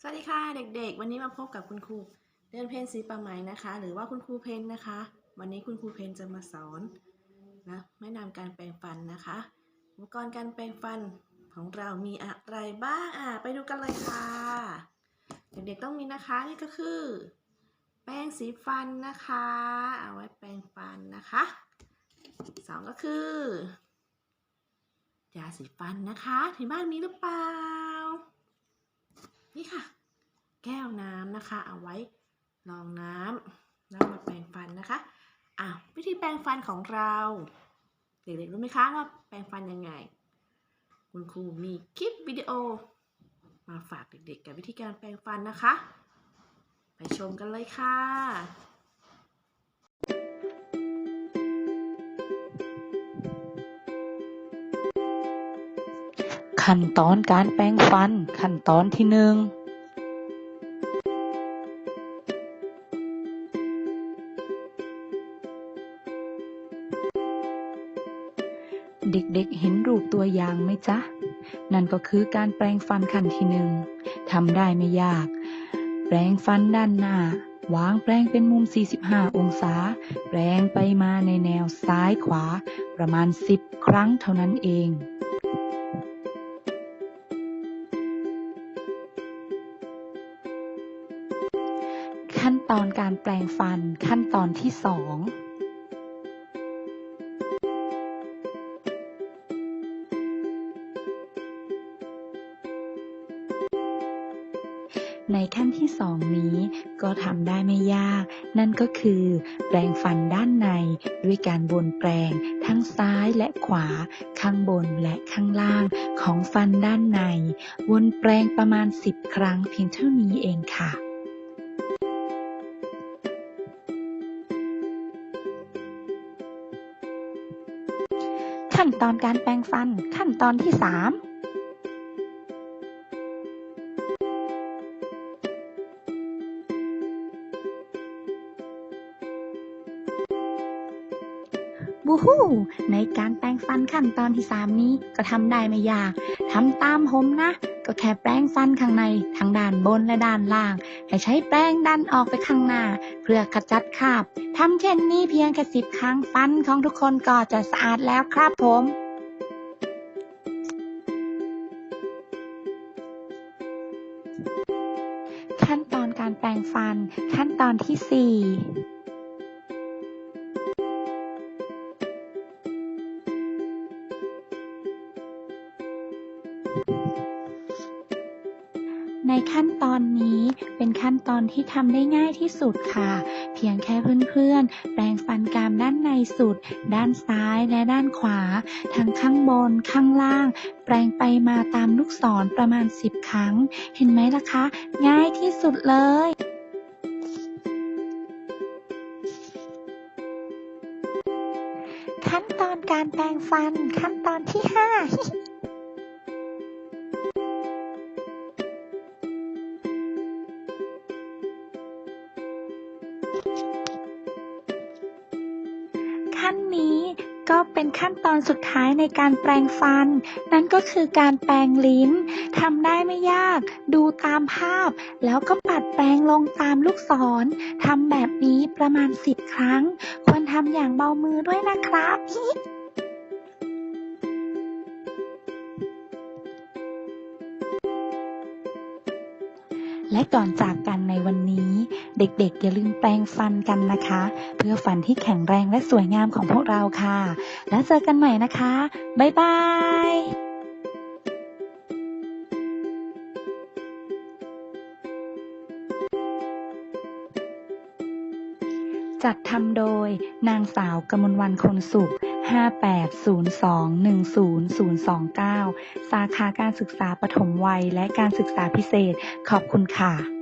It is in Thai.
สวัสดีค่ะเด็กๆ วันนี้มาพบกับคุณครูเดือนเพนสีประไหมนะคะ หรือว่าคุณครูเพนนะคะ วันนี้คุณครูเพนจะมาสอนนะแนะนำการแปรงฟันนะคะ อุปกรณ์การแปรงฟันของเรามีอะไรบ้างอะไปดูกันเลยค่ะ เด็กๆต้องมีนะคะนี่ก็คือ แปรงสีฟันนะคะ เอาไว้แปรงฟันนะคะสองก็คือยาสีฟันนะคะที่บ้านมีหรือเปล่า นี่ค่ะ แก้วน้ำนะคะ เอาไว้รองน้ำแล้วมาแปรงฟันนะคะอ่าววิธีแปรงฟันของเรา เด็กๆรู้ไหมคะว่าแปรงฟันยังไง คุณครูมีคลิปวิดีโอ มาฝากเด็กๆ กับวิธีการแปรงฟันนะคะ ไปชมกันเลยค่ะ ขั้นตอนการแปรงฟัน ขั้นตอนที่หนึ่งเด็กๆเห็นรูปตัวอย่างไหมจ๊ะ นั่นก็คือการแปรงฟันขั้นที่หนึ่งทำได้ไม่ยาก แปรงฟันด้านหน้า วางแปรงเป็นมุม 45 องศา แปรงไปมาในแนวซ้ายขวา ประมาณ 10 ครั้งเท่านั้นเอง ขั้นตอนการแปลงฟันขั้นตอนที่สองในขั้นที่สองนี้ก็ทำได้ไม่ยาก นั่นก็คือ แปลงฟันด้านใน ด้วยการวนแปลง ทั้งซ้ายและขวา ข้างบนและข้างล่างของฟันด้านใน วนแปลงประมาณ 10 ครั้งเพียงเท่านี้เองค่ะ ขั้นตอนการแปรงฟันขั้นตอนที่ 3 บูฮูในการแปรงฟันขั้นตอนที่ 3 นี้ก็ทำได้ไม่ยากทำตามผมนะ ก็แค่แปรงฟันข้างในทั้งด้านบนและด้านล่าง ให้ใช้แปรงดันออกไปข้างหน้า เพื่อขจัดคราบทำเช่นนี้เพียงแค่สิบครั้งฟันของทุกคนก็จะสะอาดแล้วครับผมขั้นตอนการแปรงฟันขั้นตอนที่ 4 ขั้นตอนนี้เป็นขั้นตอนที่ทำได้ง่ายที่สุดค่ะ เพียงแค่เพื่อนๆ แปรงฟันกรามด้านในสุด ด้านซ้ายและด้านขวา ทั้งข้างบน ข้างล่าง แปรงไปมาตามลูกศรประมาณ 10 ครั้ง เห็นไหมล่ะคะ ง่ายที่สุดเลยขั้นตอนการแปรงฟันขั้นตอนที่ 5 ขั้นนี้ก็เป็นขั้นตอนสุดท้ายในการแปลงฟัน นั่นก็คือการแปลงลิ้นทำได้ไม่ยาก ดูตามภาพ แล้วก็ปัดแปลงลงตามลูกศรทำแบบนี้ประมาณ 10 ครั้ง ควรทำอย่างเบามือด้วยนะครับ และก่อนจากกันในวันนี้ เด็กๆอย่าลืมแปรงฟันกันนะคะ เพื่อฟันที่แข็งแรงและสวยงามของพวกเราค่ะ แล้วเจอกันใหม่นะคะ บ๊ายบายจัดทำโดยนางสาวกมลวันคนสุข 5802100029 สาขาการศึกษาปฐมวัยและการศึกษาพิเศษ ขอบคุณค่ะ